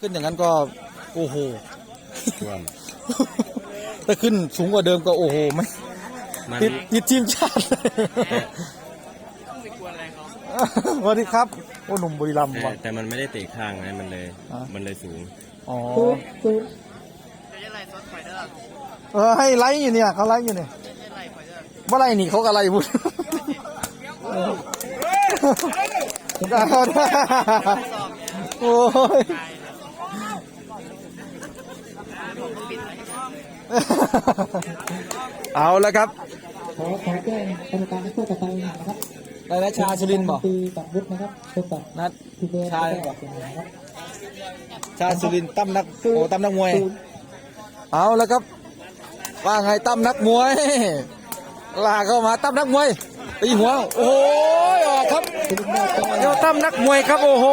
ขึ้นอย่างนั้นก็โอ้โหท่วมถ้าขึ้นสูงกว่าเดิมก็โอ้โหไม่มันติดติดทีมชาติเลยสวัสดีครับโอ้หนุ่มบุรีรัมย์แต่ว่ะแต่มันไม่ได้เตะข้างไงมันเลยอะมันเลยสูงอ๋อเออให้ไลฟ์อยู่เนี่ยเขาไลฟ์อยู่เนี่ยว่าไรนี่เขาก็ไลฟ์บุญโอ้ย เอาแล้วครับขอขอแจ้งกรรมการในคู่ต่อไปนะครับได้นะชาสุรินทร์บอกตีกับวุฒินะครับพบกับนัดทีเดนชายจังหวัดเชียงรายครับชาสุรินทร์ตั้มนักโอ้ตั้มนักมวย เอาแล้วครับ ว่าไงตั้มนักมวยลากเข้ามาตั้มนักมวยตีหัวโอ้ยออกครับตีได้แต้มเจ้าตั้มนักมวยครับโอ้โห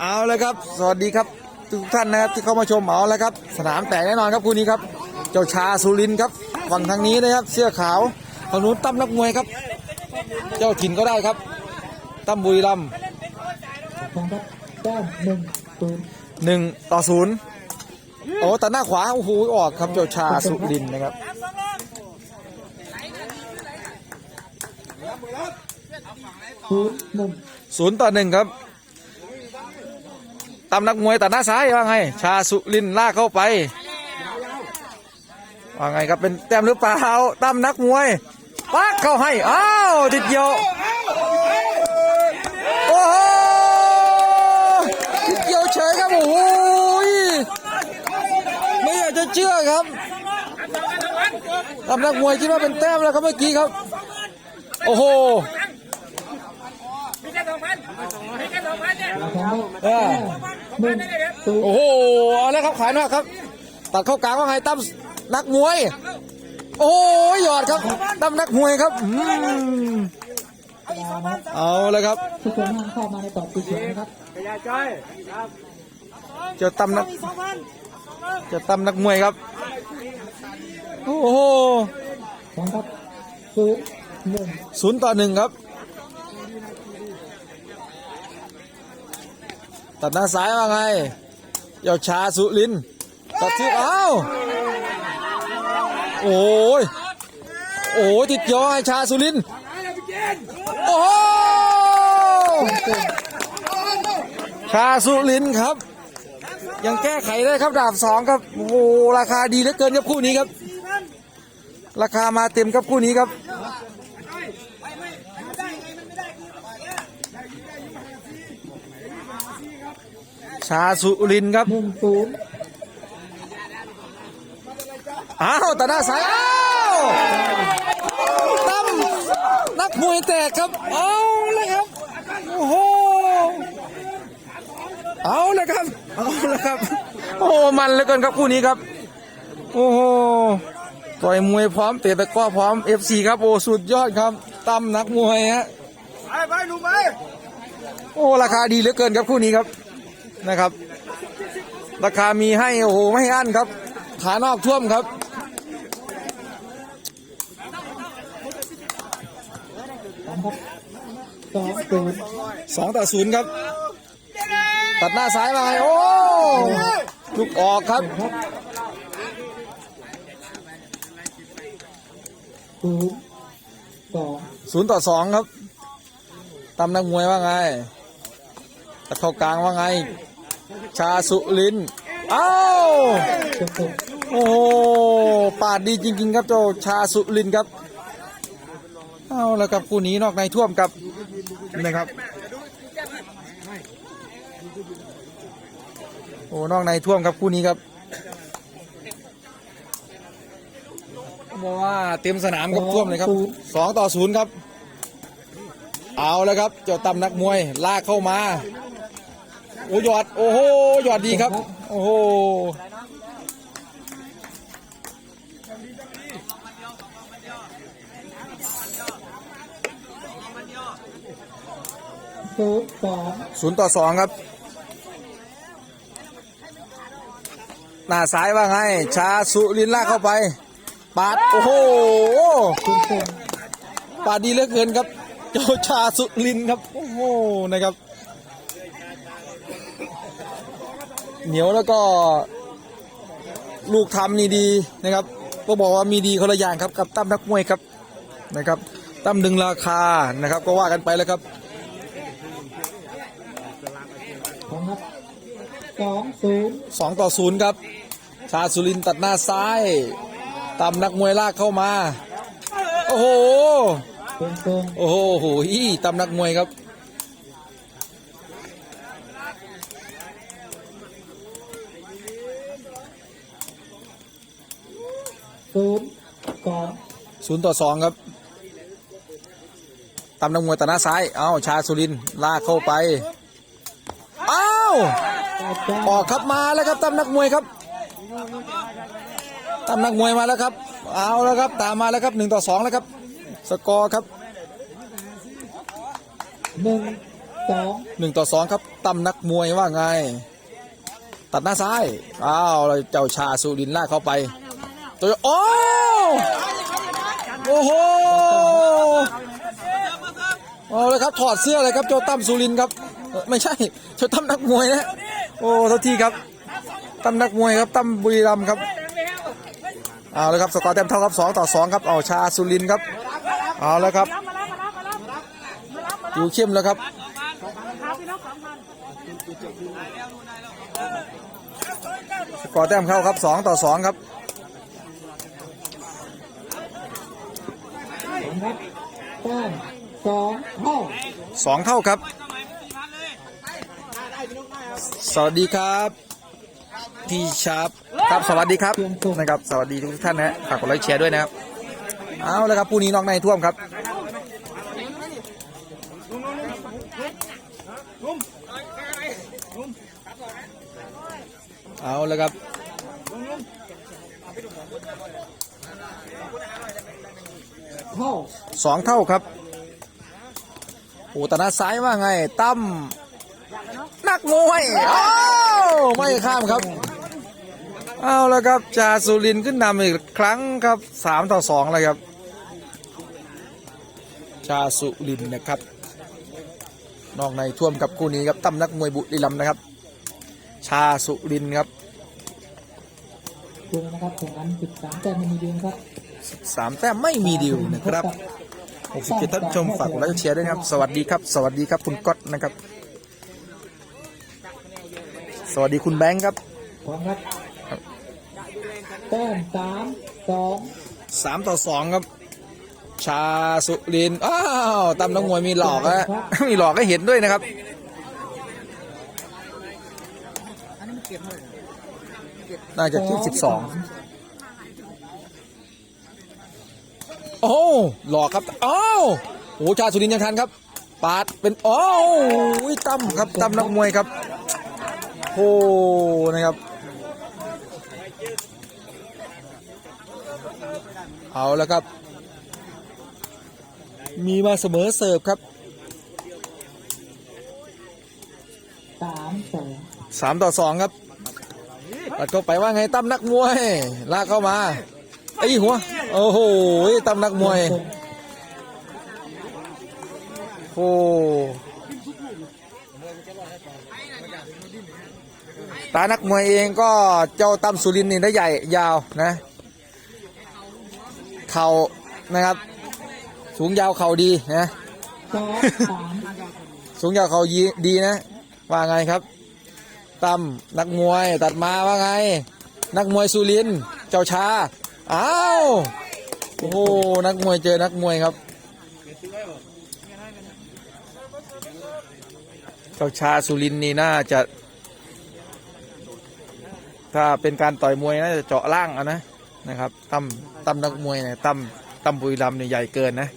เอาเลยครับ สวัสดีครับ ทุกท่านนะครับที่เข้ามาชมเอาแล้วครับ สนามแตกแน่นอนครับคู่นี้ครับ เจ้าชาสุรินทร์ครับฝั่งทางนี้นะครับ เสื้อขาวฝั่งนู้นตั้มนักมวยครับ เจ้าถิ่นก็ได้ครับตั้มบุรีรัมย์นะครับแต้มหนึ่งศูนย์หนึ่งต่อศูนย์โอ้แต่หน้าขวาโอ้โหออกครับเจ้าชาสุรินทร์นะครับศูนย์หนึ่งศูนย์ต่อหนึ่งครับ ตำนักมวยตัดหน้าซ้ายว่าไง ชาสุรินทร์ลากเข้าไป ว่าไงครับเป็นแต้มหรือเปล่าตำนักมวยปักเข้าให้ อ้าวติดเดียวโอ้โหติดเดียวเฉยครับโอ้โหไม่อยากจะเชื่อครับตำนักมวยคิดว่าเป็นแต้มแล้วครับเมื่อกี้ครับ โอ้โหนะครับเออ หนึ่งศูนย์โอ้โหเอาแล้วครับขายนอกครับ ตัดเข้ากลางว่าไงตั้มนักมวย โอ้ยหยอดครับตั้มนักมวยครับอืมนะครับเอาเลยครับทุกคนห้ามเข้ามาในกรอบสีเขียวนะครับเจ้าตั้มนักเจ้าตั้มนักมวยครับ โอ้โหนะครับศูนย์หนึ่งศูนย์ต่อหนึ่งครับ ตัดหน้าซ้ายว่าไงเจ้าชาสุรินทร์ตัดที่เอ้าโอ้ยโอ้ยติดเกี่ยวให้ชาสุรินโอ้โหชาสุรินครับ ยังแก้ไขได้ครับดาบสองครับโอ้โหราคาดีเหลือเกินครับคู่นี้ครับ ราคามาเต็มครับคู่นี้ครับ ชาสุรินทร์ครับหนึ่งศูนย์อ้าวแต่หน้าสายอ้าวตั้มนักมวยแตกครับ เอาเลยครับ โอ้โห เอาเลยครับ เอาเลยครับ โอ้มันเหลยกันครับคู่นี้ครับ โอ้โห ต่อยมวยพร้อมเตะตะกร้อพร้อม FC ครับโอ้สุดยอดครับ ตั้มนักมวยฮะ ไปไปหนุ่มไปโอ้ ราคาดีเหลือเกินครับคู่นี้ครับ นะครับ ราคามีให้โอ้โหไม่ให้อั้นครับขานอกท่วมครับสองต่อศูนย์ครับ ตัดหน้าซ้ายมาโอ้ลูกออกครับศูนย์สองศูนย์ต่อสองครับตำนักมวยว่าไงตะเข้ากลางว่าไง ชาสุรินทร์เอ้าเจ็ดศูนย์โอ้โหปาดดีจริง ๆ ครับเจ้าชาสุรินทร์ครับเอาแล้วครับคู่นี้นอกในท่วมครับนะครับโอ้นอกในท่วมครับคู่นี้ครับบอกว่าเต็มสนามครับท่วมเลยครับสองต่อศูนย์ครับ เอาแล้วครับเจ้าตำนักมวยลากเข้ามา โอ้หยอด โอ้โหหยอดดีครับ โอ้โหศูนย์สองศูนย์ต่อสองครับ หน้าซ้ายว่าไง ชาสุรินลากเข้าไป ปาด โอ้โห ปาดดีเหลือเกินครับ เจ้าชาสุรินครับ โอ้โห นะครับ เหนียวแล้วก็ลูกทำนี่ดีนะครับ ก็บอกว่ามีดีคนละอย่างครับกับตั้มนักมวยครับนะครับตั้มดึงราคานะครับ ก็ว่ากันไปแล้วครับพร้อมครับสองศูนย์สองต่อศูนย์ครับ ชาสุรินทร์ตัดหน้าซ้ายตำนักมวยลากเข้ามา โอ้โหตรงตรงโอ้โหโหอีตำนักมวยครับ ศูนย์สอศูนย์ต่อสองครับตำนักมวยตัดหน้าซ้าย เอ้า ชาสุรินลากเข้าไป เอ้าออกครับมาแล้วครับตำนักมวยครับตำนักมวยมาแล้วครับ เอาแล้วครับ ตามมาแล้วครับหนึ่งต่อสองแล้วครับ สกอร์ครับหนึ่งสองหนึ่งต่อสองครับตำนักมวยว่าไง ตัดหน้าซ้าย อ้าวเจ้าชาสุรินลากเข้าไป ตัวโอ้โอ้โหเอาเลยครับถอดเสื้อเลยครับเจ้าตั้มสุรินครับ ไม่ใช่เจ้าตั้มนักมวยนะโอ้เท่าที่ครับตั้มนักมวยครับตั้มบุรีรัมครับเอาเลยครับสกอร์เต็มเท่าครับสองต่อสองครับเอาชาสุรินครับเอาแล้วครับอยู่เข้มแล้วครับสกอร์แต้มเข้าครับสองต่อสองครับ พร้อม ครับแต้มสองเท่าสองเท่าครับ สวัสดีครับพี่ชาร์ปครับสวัสดีครับนะครับ สวัสดีทุกท่านนะฝากกดไลค์แชร์ด้วยนะครับเอาแล้วครับผู้นี้นอกในท่วมครับเอาแล้วครับ เท่าสองเท่าครับโอ้ตนาซ้ายว่าไงตั้มนักมวยอ้าวไม่ข้ามครับเอาแล้วครับจาสุรินขึ้นนำอีกครั้งครับสามต่อสองเลยครับจาสุรินนะครับ นอกในท่วมกับคู่นี้ครับตั้มนักมวยบุรีรัมนะครับ ชาสุรินครับดูนะครับของอันสิบสามแต้มมีเดียครับ สามแต้มไม่มีดิวนะครับ67ท่านผู้ชมฝากกดไลค์แชร์ด้วยนะครับ สวัสดีครับ สวัสดีครับคุณก๊อตนะครับ สวัสดีคุณแบงค์ครับพร้อมครับแต้มสามสองสามต่อสองครับ ชาสุรินทร์อ้าวตำนักมวยมีหลอกฮะมีหลอกให้เห็นด้วยนะครับน่าจะที่สิบสอง อ้โหหลอกครับอ้าวโอ้ชาสุรินทร์ยังทันครับ ปาดเป็นโอ้ยตั้มครับตั้มนักมวยครับโอ้นะครับ เอาแล้วครับ มีมาเสมอเสิร์ฟครับสามสองสามต่อสองครับตัดเข้าไปว่าไงตั้มนักมวย ลากเข้ามา ไอ้หัว โอ้โหตั้มนักมวย โอ้ตานักมวยเองก็เจ้าตั้มสุรินทร์นี่ได้ใหญ่ยาวนะเข่านะครับ สูงยาวเข่าดีนะสองสามสูงยาวเขายีดีนะ ว่าไงครับตั้มนักมวยตัดมาว่าไง นักมวยสุรินทร์เจ้าชา อ้าว โอ้โห นักมวยเจอนักมวยครับ เจ้าชาสุรินนี่น่าจะ ถ้าเป็นการต่อยมวยน่าจะเจาะล่างอานะนะครับตั้มตั้มนักมวยเนี่ยตั้มตั้มบุรีรัมย์เนี่ยใหญ่เกินนะ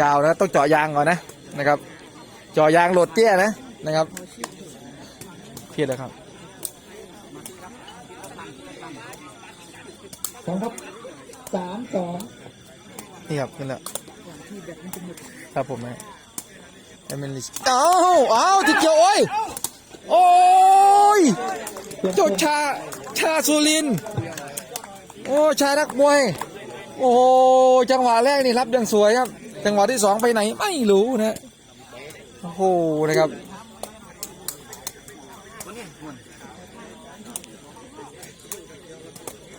ยาวนะต้องเจาะยางก่อนนะนะครับ เจ่อยางโหลดเตี้ยนะนะครับเพียดเลยครับ ครับ สามสองนี่ครับขึ้นแล้วครับผมนะเอเมลิสเอ้าเอ้าติดเกี่ยวโอ้ยโอ้ยเจ้าชาชาสุรินทร์โอ้ชานักมวย โอ้โหจังหวะแรกนี่รับอย่างสวยครับ จังหวะที่สองไปไหนไม่รู้นะโอ้โหนะครับ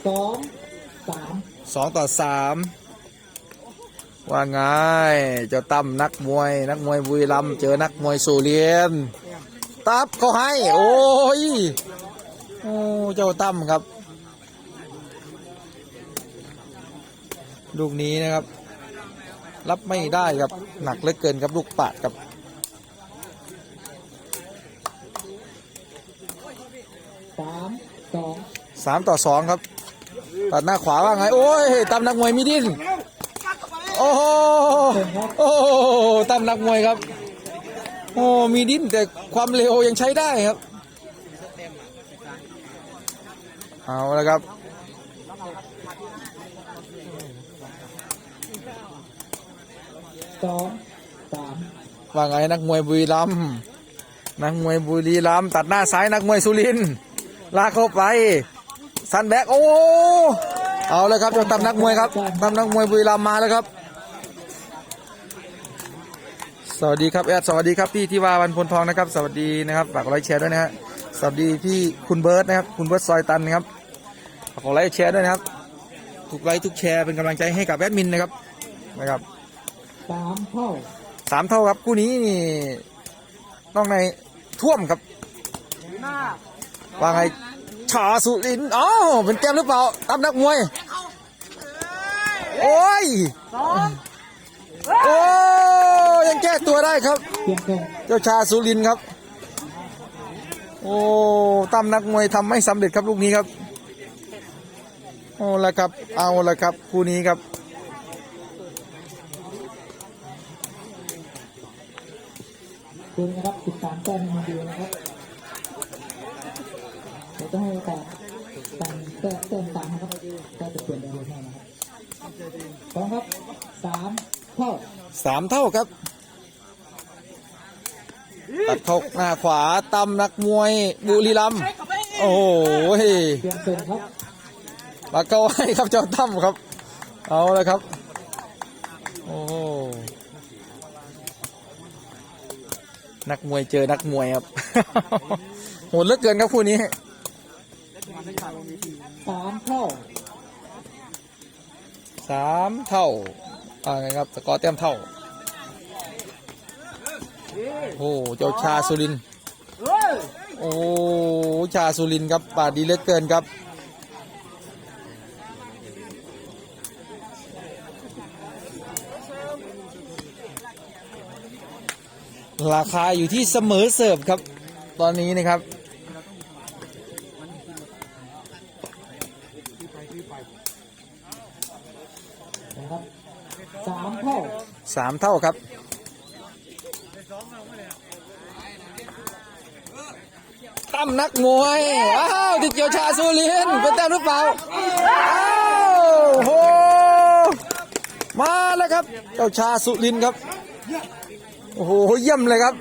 สองสาม สองต่อสามว่าไงเจ้าตั้มนักมวย นักมวยบุรีรัมย์เจอนักมวยสุเรียนตับเขาให้ โอ้ยโอ้เจ้าตั้มครับ ลูกนี้นะครับ รับไม่ได้ครับหนักเหลือเกินครับลูกปาดครับสามสองสามต่อสองครับ ตัดหน้าขวาว่าไง โอ้ยตั้มนักมวยมีดินโอ้โหโอ้โหตั้มนักมวยครับ โอ้มีดิ้นแต่ความเร็วยังใช้ได้ครับ เอาละครับสองสามว่าไงนักมวยบุรีรัมนักมวยบุรีรัมตัดหน้าซ้ายนักมวยสุรินลากเข้าไป สันแบกโอ้เอาเลยครับเจ้าตำนักมวยครับตำนักมวยบุรีรัมย์มาแล้วครับ สวัสดีครับแอดสวัสดีครับพี่ที่ว่าวันพลทองนะครับ สวัสดีนะครับฝากกดไลค์แชร์ด้วยนะฮะสวัสดีพี่คุณเบิร์ตนะครับ คุณเบิร์ตซอยตันนะครับฝากกดไลค์แชร์ด้วยนะครับทุกไลค์ทุกแชร์เป็นกำลังใจให้กับแอดมินนะครับนะครับสามเท่าสามเท่าครับคู่นี้นี่ต้องในท่วมครับว่าไง ชาสุรินทร์อ๋อเป็นแก้มหรือเปล่าตามนักมวย โอ้ยโอ้ยังแก้ตัวได้ครับเพียงตรงเจ้าชาสุรินทร์ครับ โอ้ตั้มนักมวยทำไม่สำเร็จครับลูกนี้ครับ โอ้ละครับ เอาละครับคู่นี้ครับคุณนะครับติดตามแต้มมาดูนะครับเดี๋ยว ต้องให้โอกาสตามแต้มแต้มตามครับก็จะเปลี่ยนแรงให้นะครับสองครับสามเท่าสามเท่าครับตัดเข้าหน้าขวาตำนักมวยบุรีรัมย์โอ้โหเพียงตรงครับปากเก้าให้ครับเจ้าตั้มครับ เอาเลยครับ โอ้นักมวยเจอนักมวยครับโหดเหลือเกินครับคู่นี้ สามเท่าสามเท่าอ่าไงครับสกอร์แต้มเท่าโอ้เจ้าชาสุรินโอ้ชาสุรินครับปาดดีเหลือเกินครับราคาอยู่ที่เสมอเสิร์ฟครับ ตอนนี้นะครับสามเท่า สามเท่าครับ ตั้มนักมวยอ้าวติดเกียวชาซูลินเป็นแต้มหรือเปล่า อ้าวโห มาแล้วครับ เจ้าชาสุรินครับ โอ้โห เยี่ยมเลยครับ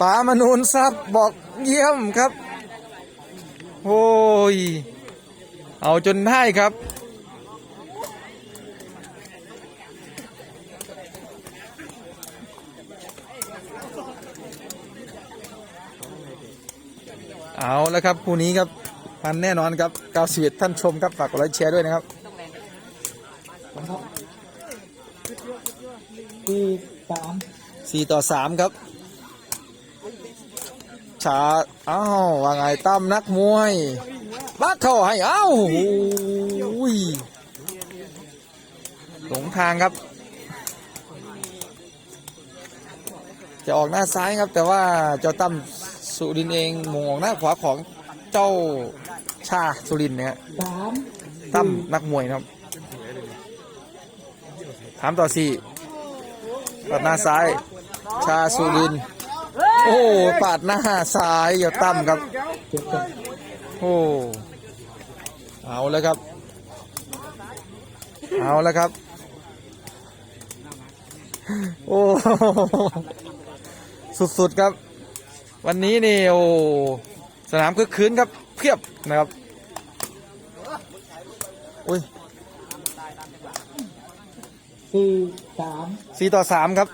ป๋ามนูนซับบอกเยี่ยมครับ โอ้ย เอาจนได้ครับ เอาแล้วครับคู่นี้ครับมันแน่นอนครับ91ท่านชมครับฝากกดไลค์แชร์ด้วยนะครับนะครับสี่สาม4ต่อ3ครับชาอ้าวว่าไงตั้มนักมวยบักเข้าให้เอ้าโอ้ยหลงทางครับ จะออกหน้าซ้ายครับ แต่ว่าเจ้าตั้ม สุรินทร์เองหมงออกหน้าขวาของเจ้าชาสุรินทร์เนี่ยสามตั้มนักมวยนะครับถามต่อสี่ตัดหน้าซ้าย ชาสุรินทร์โอ้ปาดหน้าซ้ายอย่าตั้มครับเพียงตรงโอ้เอาแล้วครับ เอาแล้วครับ โอ้ สุดๆครับ วันนี้นี่โอ้สนามคึกคืนครับเพียบนะครับอุ้ยสี่สามสี่ต่อสามครับ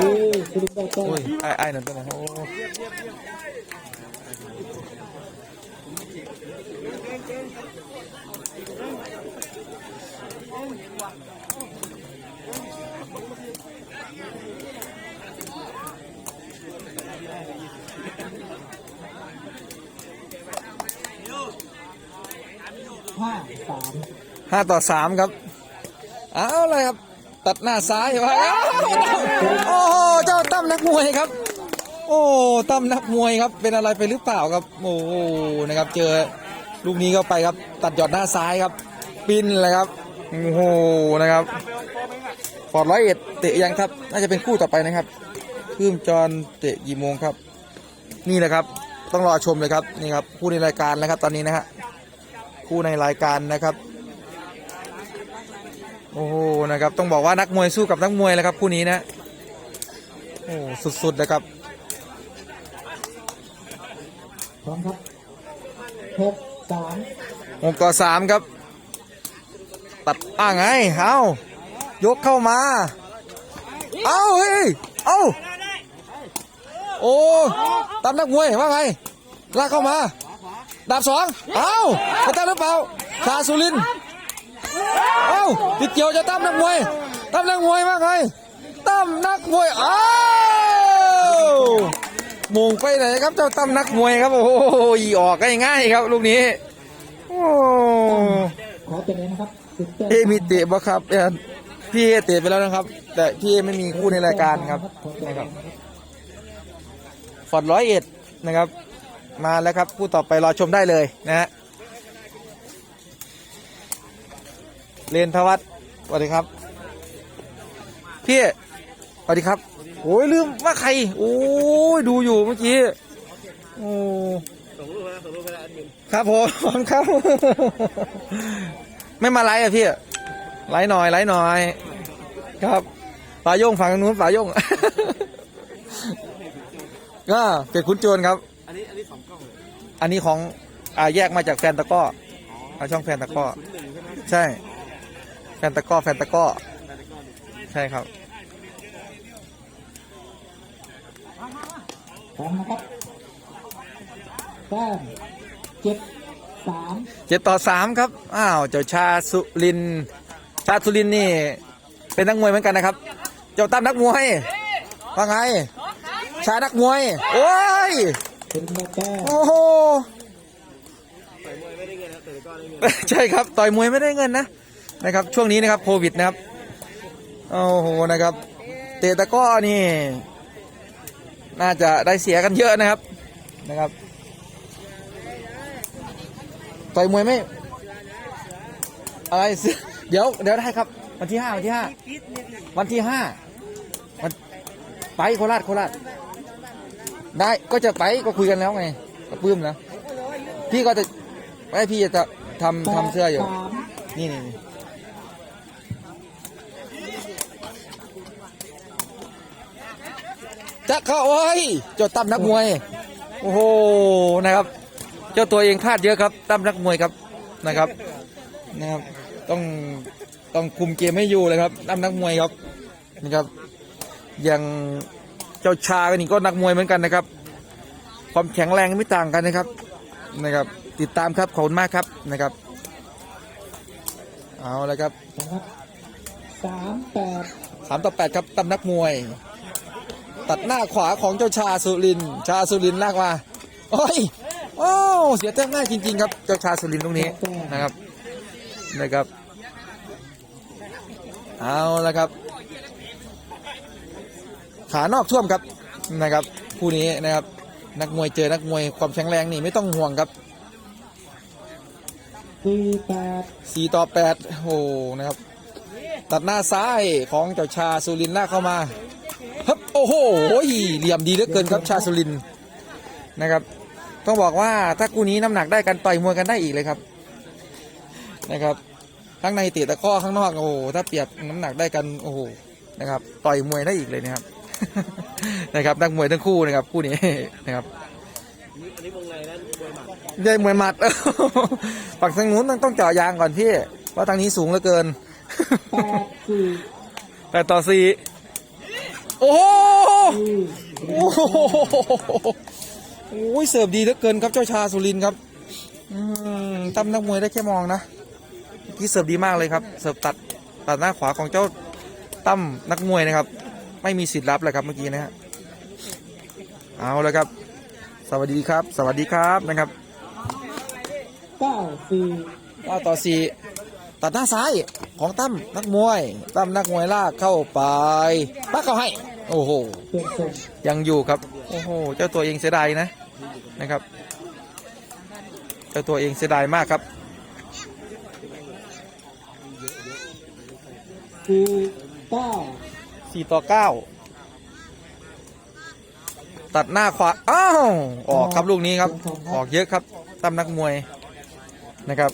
คือสุรินทร์ได้แต้โอ้มยไอ้ไอ้นั่นตัวไหนโอ้ ห้าสามห้าต่อสามครับ เอาเลยครับ ตัดหน้าซ้ายไว้อ้าวโอ้โหเจ้าตั้มนักมวยครับ โอ้ตั้มนักมวยครับ เป็นอะไรไปหรือเปล่าครับ โอ้โหนะครับ เจอลูกนี้เข้าไปครับ ตัดหยอดหน้าซ้ายครับ ปิ้นเลยครับโอ้โหนะครับฟอร์ดร้อยเอ็ดเตะยังครับ น่าจะเป็นคู่ต่อไปนะครับคืมจรเตะกี่โมงครับ นี่แหละครับ ต้องรอชมเลยครับนี่ครับคู่ในรายการนะครับตอนนี้นะฮะ คู่ในรายการนะครับ โอ้โหนะครับ ต้องบอกว่านักมวยสู้กับนักมวยแล้วครับคู่นี้นะโอ้สุดๆนะครับพร้อมครับหกสามหกต่อสามครับ ตัดอ่าไงเอายกเข้ามา เอาเฮ้ยเอาโอ้ตามนักมวยว่าไงลากเข้ามา ดาบสองเอาจะตั้มหรือเปล่าชาสุรินทร์เอาติดเกี่ยวจะตั้มนักมวยตั้มนักมวยว่าไงตั้มนักมวยเอามงไปไหนครับเจ้าตั้มนักมวยครับโอ้โหอีออกง่ายๆครับลูกนี้โอ้ขอเป็นเลยนะครับสิบแต้มเอมีเตะบ่ครับเอ่อพี่เอเตะไปแล้วนะครับ แต่พี่เอไม่มีคู่ในรายการครับนะครับฟอร์ดร้อยเอ็ดนะครับ มาแล้วครับคู่ต่อไปรอชมได้เลยนะฮะเรนทวัฒน์สวัสดีครับ พี่สวัสดีครับโอ้ยลืมว่าใคร โอ้ยดูอยู่เมื่อกี้โอ้ครับผมครับ ไม่มาไลฟ์อะพี่ไลฟ์หน่อยไลฟ์หน่อย ครับฝาโยงฝั่งนู้นฝาโยงก็เกิดคุณโจรครับ อันนี้อันนี้สองกล้องอันนี้ของอ่าแยกมาจากแฟนตะกร้อเอาช่องแฟนตะกร้อใช่ แฟนตะกร้อแฟนตะกร้อใช่ครับพร้อมนะครับแต้มเจ็ดสามเจ็ดต่อสามครับ อ้าว เจ้าชาสุรินทร์ชาสุรินทร์นี่ เป็นนักมวยเหมือนกันนะครับ เจ้าตั้มนักมวย ว่าไง ชานักมวย โอ้ย เป็นได้แต้มโอ้โหใช่ครับต่อยมวยไม่ได้เงินนะนะครับ ช่วงนี้นะครับโควิดนะครับโอ้โหนะครับ เตะตะกร้อนี่ น่าจะได้เสียกันเยอะนะครับนะครับต่อยมวยไม่อะไรสิเดี๋ยวเดี๋ยวได้ครับ วันที่ห้าวันที่ห้าวันที่ห้าวันไปโคราชโคราช ได้ก็จะไปก็คุยกันแล้วไงก็ปลื้มนะพี่ก็จะไอ้พี่จะทำทำเสื้ออยู่ นี่นี่จะเข้าโอ้ยเจ้าตั้มนักมวย โอ้โหนะครับ เจ้าตัวเองพลาดเยอะครับตั้มนักมวยครับนะครับนะครับ ต้องต้องคุมเกมให้อยู่เลยครับตั้มนักมวยครับนะครับย่าง เจ้าชากันนี่ก็นักมวยเหมือนกันนะครับ ความแข็งแรงไม่ต่างกันนะครับนะครับ ติดตามครับขอบคุณมากครับนะครับ เอาเลยครับนะครับสามแปดสามต่อแปดครับตำนักมวย ตัดหน้าขวาของเจ้าชาสุรินทร์ชาสุรินทร์ลากมาโอ้ยโอ้เสียแต้มง่ายจริง ๆ ครับเจ้าชาสุรินทร์ตรงนี้นะครับนะครับ เอาละครับ ขานอกท่วมครับนะครับคู่นี้นะครับนักมวยเจอนักมวยความแข็งแรงนี่ไม่ต้องห่วงครับสี่แปดสี่ต่อแปดโอ้โหนะครับ ตัดหน้าซ้ายของเจ้าชาสุรินทร์ลากเข้ามาฮึบโอ้โหเหลี่ยมดีเหลือเกินครับชาสุรินทร์นะครับต้องบอกว่าถ้าคู่นี้น้ำหนักได้กันต่อยมวยกันได้อีกเลยครับนะครับข้างในเตะตะกร้อข้างนอกโอ้โหถ้าเปรียบน้ำหนักได้กันโอ้โหนะครับต่อยมวยได้อีกเลยนะครับ นะครับนักมวยทั้งคู่นะครับคู่นี้นะครับอันนี้วงในนั้นมวยหมัดฝั่งทางนู้นต้องต้องเจาะยางก่อนพี่เพราะทางนี้สูงเหลือเกินแปดสี่แปดต่อสี่โอ้โหโอ้โหโอ้ยเสิร์ฟดีเหลือเกินครับเจ้าชาสุรินทร์ครับตั้มนักมวยได้แค่มองนะเมื่อกี้เสิร์ฟดีมากเลยครับ เสิร์ฟตัดตัดหน้าขวาของเจ้าตั้มนักมวยนะครับ ไม่มีสิทธิ์รับเลยครับเมื่อกี้นะฮะเอาเลยครับ สวัสดีครับ สวัสดีครับนะครับเก้าสี่ว่าต่อสี่ตัดหน้าซ้ายของตั้มนักมวยตั้มนักมวยลากเข้าไปปักเข้าให้ โอ้โหยังอยู่ครับโอ้โหเจ้าตัวเองเสียดายนะนะครับ เจ้าตัวเองเสียดายมากครับคือเก้า 4ต่อ9ตัดหน้าขวา อ้าว ออกครับลูกนี้ครับ ออกเยอะครับตั้มนักมวยนะครับ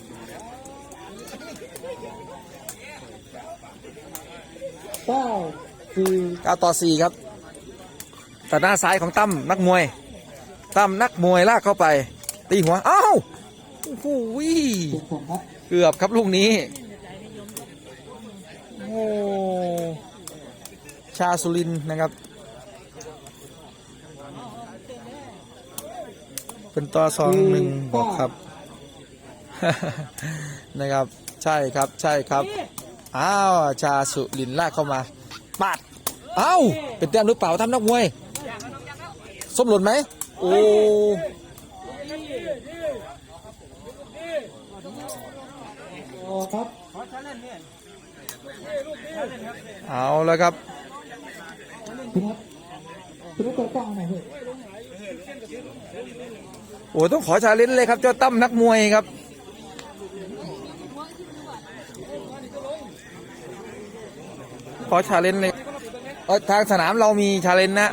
เก้าสี่9ต่ครับ ตัดหน้าซ้ายของตั้มนักมวย ตั้มนักมวยลากเข้าไป ตีหัว อ้าวโอ้โหเปลี่ยเกือบครับลูกนี้ โอ้ ชาสุรินนะครับ เป็นต่อสองหนึ่งบอกครับ นะครับ ใช่ครับใช่ครับ อ้าวชาสุรินลากเข้ามาปาดเอ้าเป็นแต้มหรือเปล่าทำนักมวยส้มหล่นไหมโอ้ครับเอาแล้วครับ พี่นัทพี่นัทเปิดกล้องหน่อยเถอะโอ้ต้องขอชาเลนจ์เลยครับเจ้าตั้มนักมวยครับขอชาเลนจ์เลยเออทางสนามเรามีชาเลนจ์นะ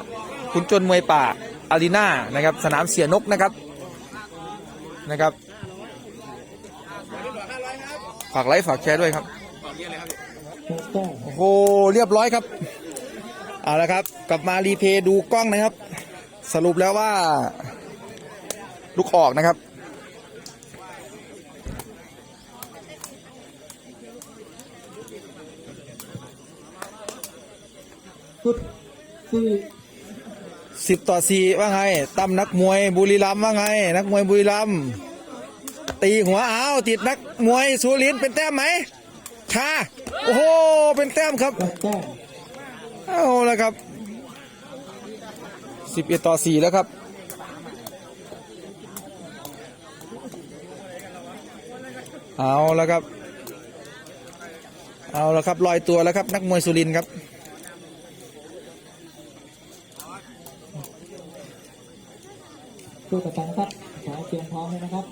คุณจนมวยป่าอารีนานะครับ สนามเสียนกนะครับนะครับฝากไลค์ฝากแชร์ด้วยครับโอ้โหเรียบร้อยครับ เอาละครับ กลับมารีเพย์ดูกล้องนะครับ สรุปแล้วว่า ลูกออกนะครับ สุดสี่สิบต่อสี่ว่าไงตั้มนักมวยบุรีรัมย์ว่าไง นักมวยบุรีรัมย์ตีหัวอ้าวติดนักมวยสุรินทร์เป็นแต้มไหมชาโอ้โหเป็นแต้มครับ แต้ม เอาละครับสิบเอ็ดต่อสี่แล้วครับเอาละครับ เอาละครับลอยตัวแล้วครับ นักมวยสุรินทร์ครับตัวต่อไปนะครับขอเตรียมพร้อมเลยนะครับ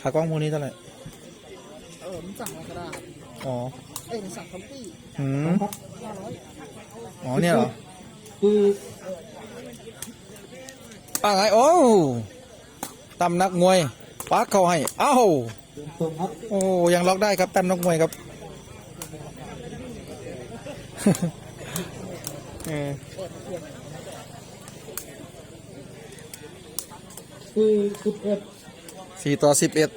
ขากล้องมูนี้เท่าไหร่เออผมสั่งมากระดาษอ๋อ เอ้ยผมสั่งคอมปี้หืมครับ อ๋อเนี่ยเหรอคือป้าไงโอ้ตำนักมวยปักเขาให้เอ้าเปลี่ยนทรงครับโอ้ยังล็อกได้ครับตำนักมวยครับเออคือสิบเอ็ดสี่ต่อสิบเอ็ด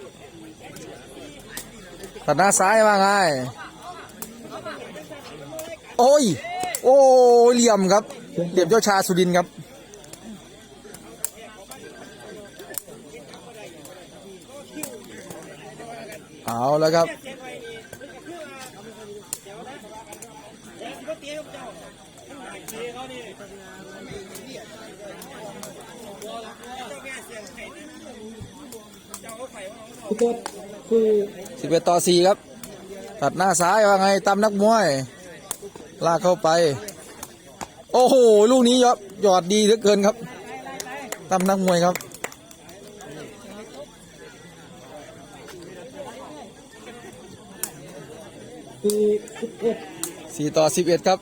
ตัดหน้าซ้ายว่าไง โอ้ย โอ้ยเหลี่ยมครับเหลี่ยมเจ้าชาสุดินทร์ครับ เอาแล้วครับสิบเอ็ดคือสิบเอ็ดต่อสี่ครับ ตัดหน้าซ้ายว่าไงตามนักมวย ลากเข้าไป โอ้โห ลูกนี้ยอดหยอดดีเหลือเกินครับตามนักมวยครับคือสิบเอ็ดสี่ต่อสิบเอ็ดครับ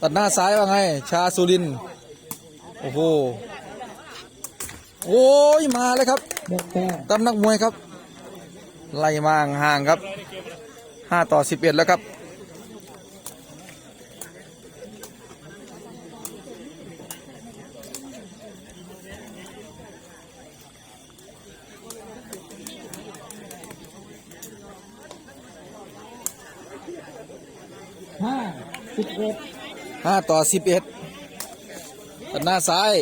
ตัดหน้าซ้ายว่าไง ชาสุรินทร์โอ้โห โอ้ย มาเลยครับหกแต้มตำนักมวยครับ ไล่มาห่างๆครับ ห้าต่อสิบเอ็ดแล้วครับห้าสิบเอ็ดห้าต่อสิบเอ็ดตัดหน้าซ้าย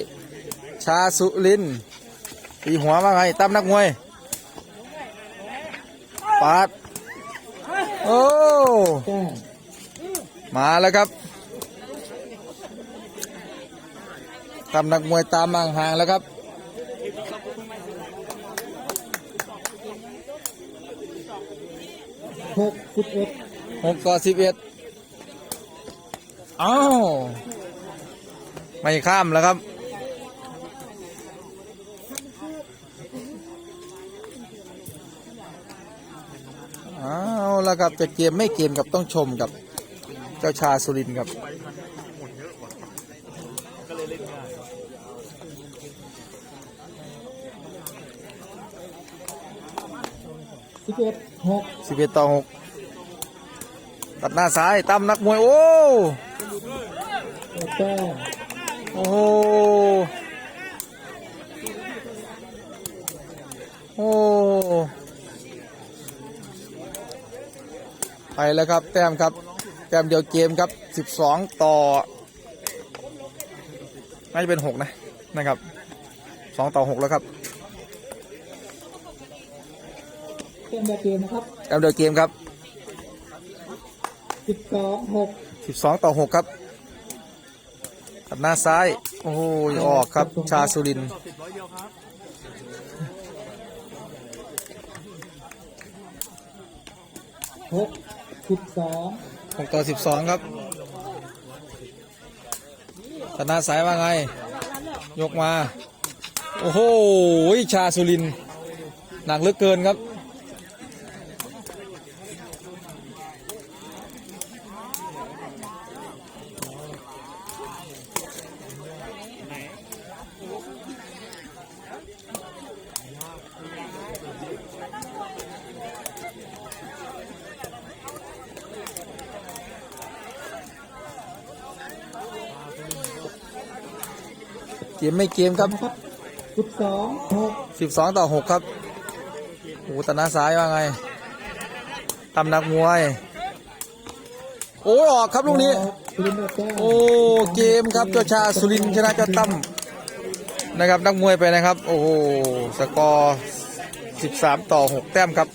ชาสุรินทร์ตีหัวว่าไงตั้มนักมวยปาด โอ้ มาแล้วครับตามนักมวยตามห่างๆแล้วครับ หกสิบเอ็ดหกต่อสิบเอ็ดอ้าว ไม่ข้ามแล้วครับ แล้วครับ จะเกมไม่เกมกับต้องชมกับเจ้าชาสุรินทร์ครับสิบเอ็ดหกสิบเอ็ดต่อหกตัดหน้าซ้ายตั้มนักมวย โอ้แต้มโอ้โหโอ้ ไปแล้วครับ แต้มครับ แต้มเดียวเกมครับ 12 ต่อ น่าจะเป็น 6 นะนะครับ 2 ต่อ 6 แล้วครับเกมเดียวเกมนะครับ แต้มเดียวเกมครับสิบสองหก12 ต่อ 6 ครับตัดหน้าซ้าย โอ้โหออกครับ ชาสุรินทร์หก สิบสอง6ต่อ12ครับธนาสายว่าไง ยกมา โอ้โหชาสุรินหนักเหลือเกินครับ ไม่เกมครับนะครับสิบสองหก12ต่อ6ครับโอ้โหตัดหน้าซ้ายว่าไงตำนักมวย โอ้ออกครับลูกนี้สุรินทร์ได้แต้มโอ้เกมครับเจ้าชาสุรินทร์ชนะเจ้าตั้มนะครับนักมวยไปนะครับ โอ้โหสกอร์ 13 ต่อ 6 แต้มครับ